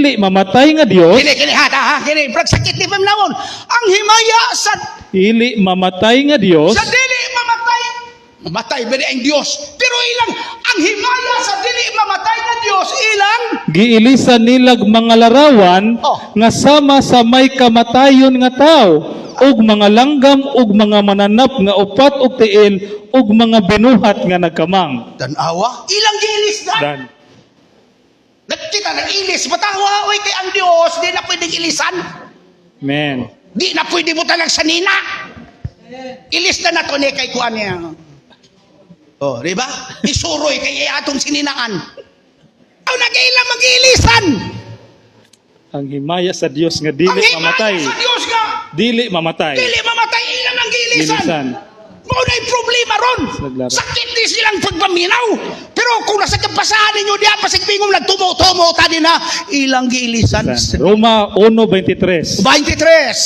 dili mamatay nga Dios, Kini, kini, ha, ha, kini, brag sakit ni pamnawon. Ang himaya sa, dili mamatay nga Dios, sa dili mamatay. Mamatay ba ang Diyos? Pero ilang, ang himaya sa dili mamatay na Diyos, ilang, giilisan nilag mga larawan Oh. nga sama sa may kamatayon nga tao ug mga langgam ug mga mananap nga upat ug tiil ug mga binuhat nga nagkamang. tanawa, ilang giilis na. Dan. Nagkita ng ilis, matawa, oy, kay ang Diyos, di na pwedeng ilisan. Men. Di na pwede mo talang sanina. Ilis na na to ni kay kuan niya. Oh, di ba? Isuroy kay atong sininaan. Aw nagailang mag-iilisan. Ang himaya sa Dios nga dili Ang himaya mamatay. sa Dios nga. Dili mamatay. Dili mamatay ilang ang giilisan. Ilisan. Mao na problema ron. Sakit di silang pagpaminaw. Pero kung nasa kapasahan ninyo diya, pasigbingong nagtumo-tumo ta din na ilang giilisan. Roma 1:23. 23.